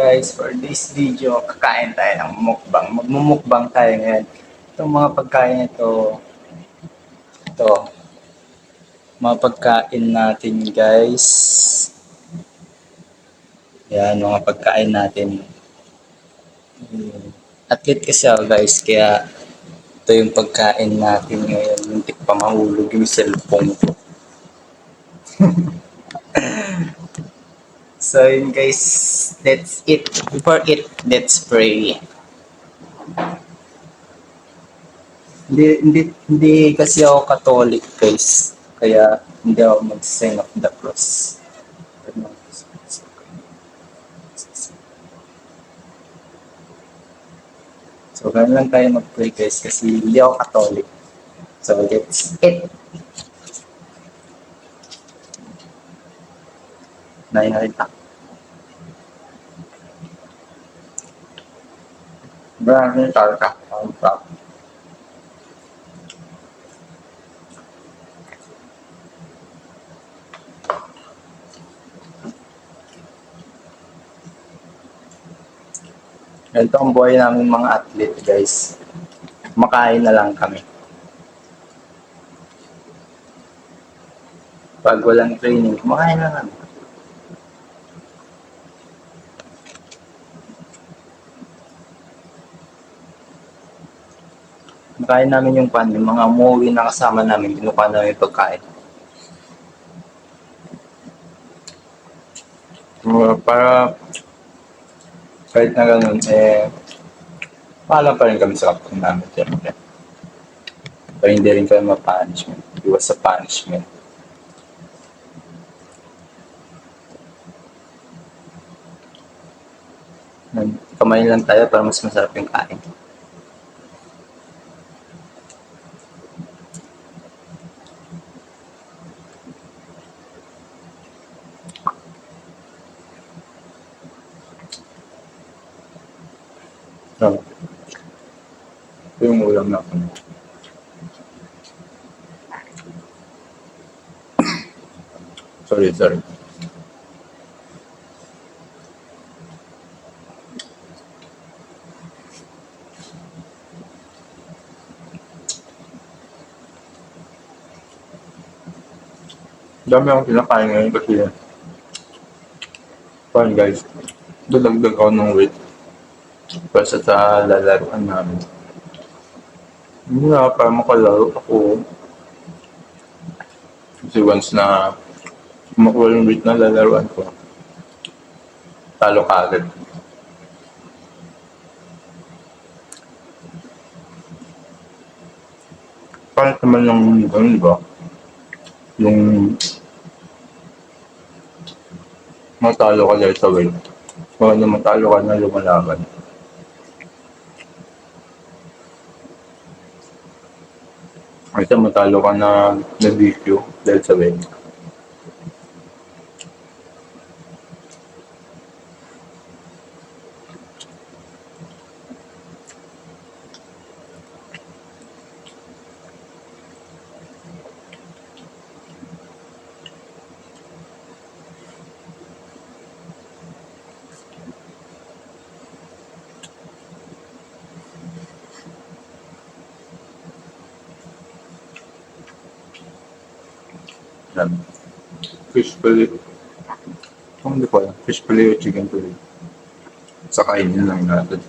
guys, for this video, kakain tayo ng mukbang. Magmumukbang tayo ngayon. Itong mga pagkain ito, ito, mga pagkain natin guys. Yan, mga pagkain natin. Athlete kasi ako guys, kaya ito yung pagkain natin ngayon. Muntik pa mahulog yung cellphone ko. So yun guys, that's it. Before it, let's pray. Hindi, hindi, hindi kasi ako Catholic guys. Kaya hindi ako mag-sign of the cross. So ganun lang tayo mag-pray guys kasi hindi ako Catholic. So that's it. Na Berani tayo ka. Ang sarap. Ganito ang buhay namin mga athlete guys. Makain na lang kami. Pag walang training, kumakain na lang. Nakain namin yung pan, yung mga umuwi na kasama namin, kinukuha namin yung pagkain. Uh, para kahit na ganun, eh, paalam pa rin kami sa kapatid namin, siyempre. Para hindi rin kami ma-punishment. Iwas sa punishment. Kamay lang tayo para mas masarap yung kain. Ulam na ako. Sorry, sorry. Dami akong kinakain ngayon kasi Fun guys. Dadagdag ako ng weight. Basta sa lalaruan namin. Nga, para makalaro ako. Kasi once na makuha yung weight na lalaruan ko, talo ka agad. Kahit naman yung, ano, di ba? Yung matalo ka dahil sa weight. Kung ano matalo ka na lumalaban. Kasi matalo ka na na-DQ dahil sa weight. Yan. Fish fillet. Kung hindi ko alam, fish fillet o chicken fillet. Sa kainin lang natin.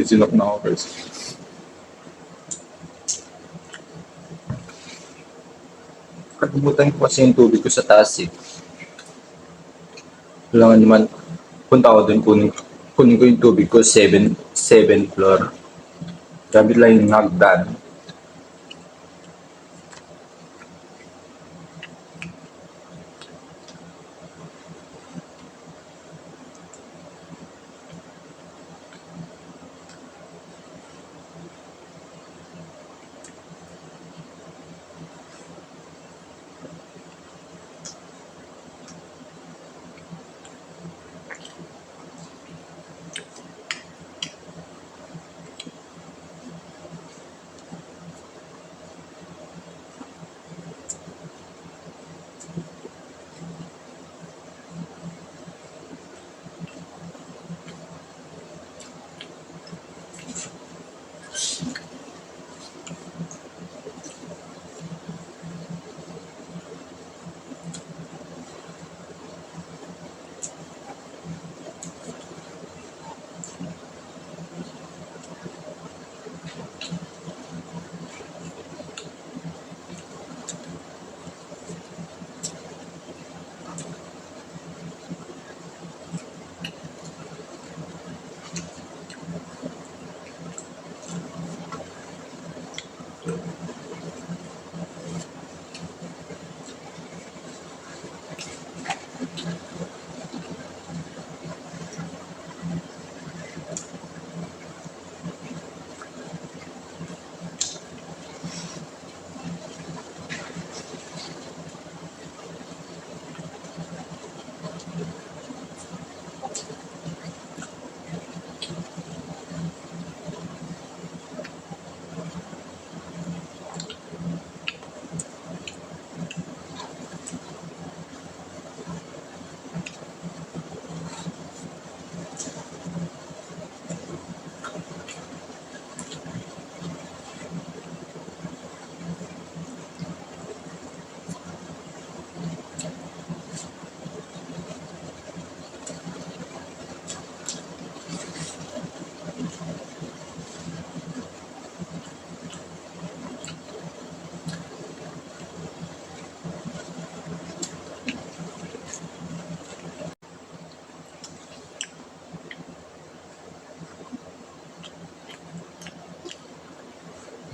Sisilak na ako guys. Ko kasi yung tubig ko sa taas eh. Kailangan naman, punta ako dun, kunin, kunin ko yung tubig ko, 7, 7 floor. Gamit lang yung hagdan.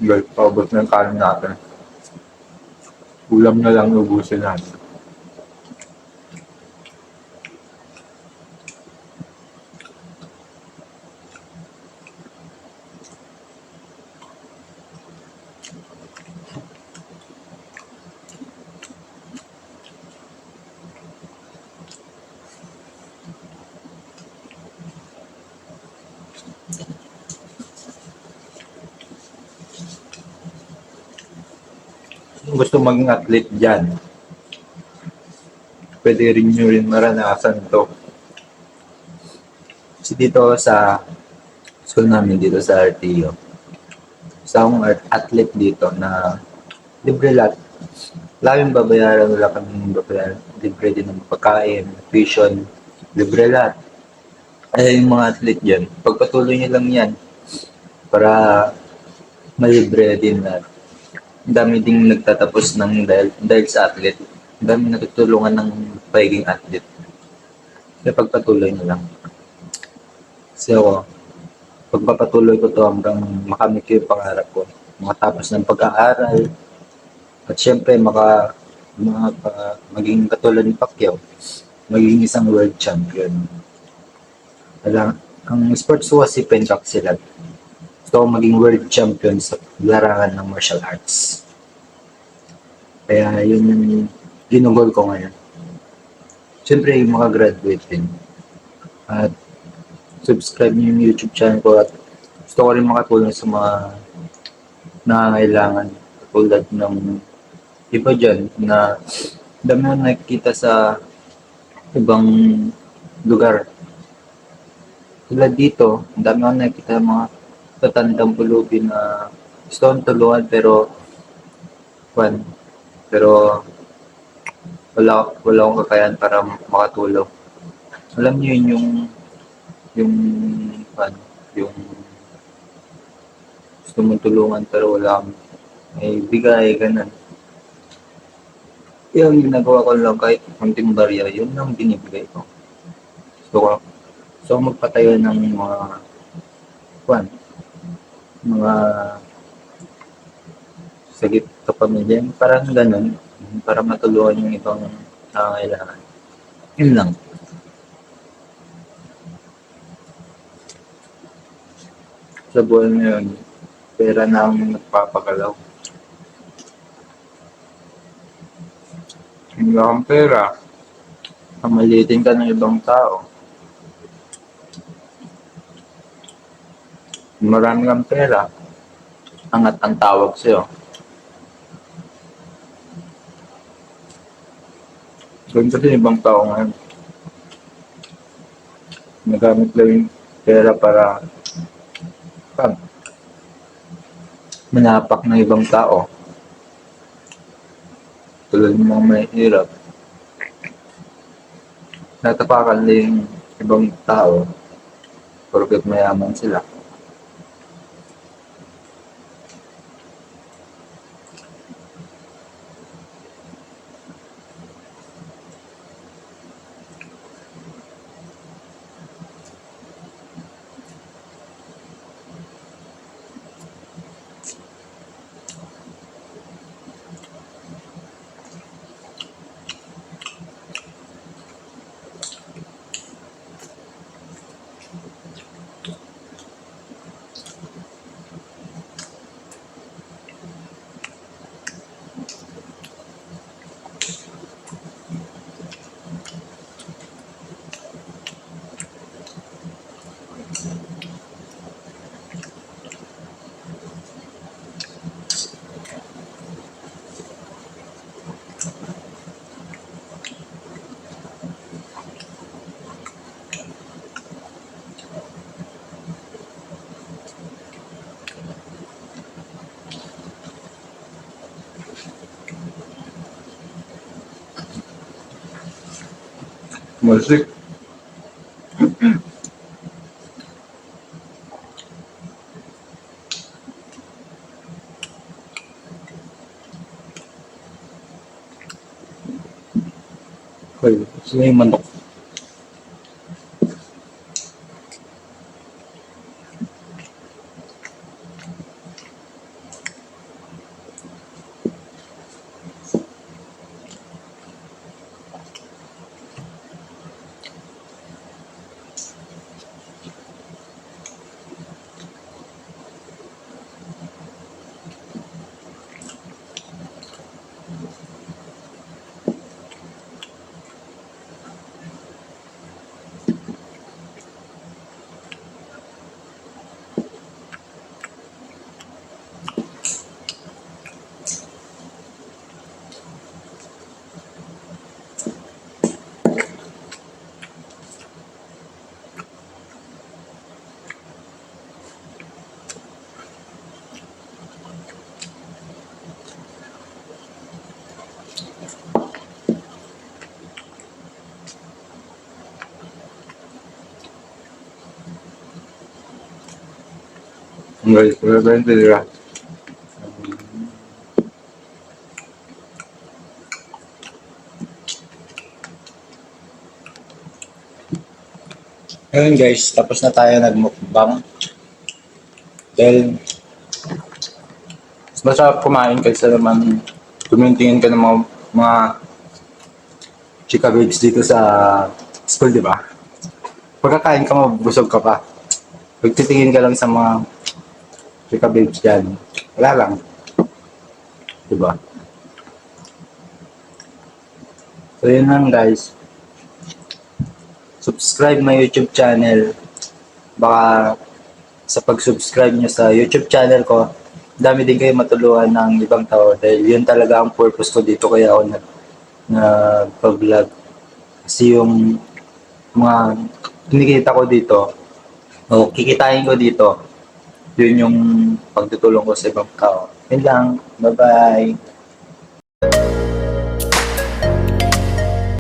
Guys, paubos na yung kanin natin. Ulam na lang ubusin natin. Kung gusto maging athlete dyan, pwede rin nyo rin maranasan to. Kasi dito sa school namin dito sa RTO, isa akong athlete dito na libre lahat. Laging babayaran, wala kaming babayaran. Libre din ng pagkain, tuition, libre lahat. Ay, yung mga athlete dyan, pagpatuloy nyo lang yan para malibre din lahat. Dami ding nagtatapos ng dahil, dahil sa athlete. Dami natutulungan ng pagiging athlete. Kaya pagpatuloy na lang. Kasi ako, pagpapatuloy ko to hanggang makamit ko yung pangarap ko. Makatapos ng pag-aaral. At syempre, maka, maka, maging katulad ni Pacquiao. Maging isang world champion. Alam, ang sports ko kasi pencak sila gusto ko maging world champion sa larangan ng martial arts. Kaya yun yung ginugol ko ngayon. Siyempre, yung mga graduate din. At subscribe niyo yung YouTube channel ko at gusto ko rin makatulong sa mga nangangailangan tulad ng iba dyan na dami mo nakikita sa ibang lugar. Tulad dito, ang dami ko nakikita mga tatandang pulubi na gusto kong tulungan pero kwan, pero wala wala akong kakayahan para makatulong. Alam niyo yun yung yung kwan, yung gusto mong tulungan pero wala kang may bigay, ganun. Yung ginagawa ko lang kahit konting barya, yun lang binibigay ko. So, so magpatayo ng mga kwan, mga sa pamilya, parang ganun, para matulungan yung ibang nangangailangan. Yun lang. Sa buwan ngayon, pera na ang nagpapagalaw. Hindi kang pera, kamalitin ka ng ibang tao. Marami kang pera, angat ang tawag sa'yo. Doon kasi yung ibang tao ngayon. Nagamit lang yung pera para pag manapak ng ibang tao. Tulad ng mga mahirap. Natapakan lang yung ibang tao porket mayaman sila. мужик. Свои wala nila. Ngayon guys, tapos na tayo nagmukbang. Dahil mas masarap kumain kaysa naman tumitingin ka ng mga, mga chika babes dito sa school, di ba? Pagkakain ka, mabusog ka pa. Pagtitingin ka lang sa mga chika babes dyan, wala lang. Di ba? So yun lang guys. Subscribe my YouTube channel. Baka sa pag-subscribe nyo sa YouTube channel ko, dami din kayo matulungan ng ibang tao dahil yun talaga ang purpose ko dito kaya ako nag nagpa-vlog. Kasi yung mga kinikita ko dito, o kikitain ko dito, yun yung pagtutulong ko sa ibang tao. Yun lang. Bye-bye.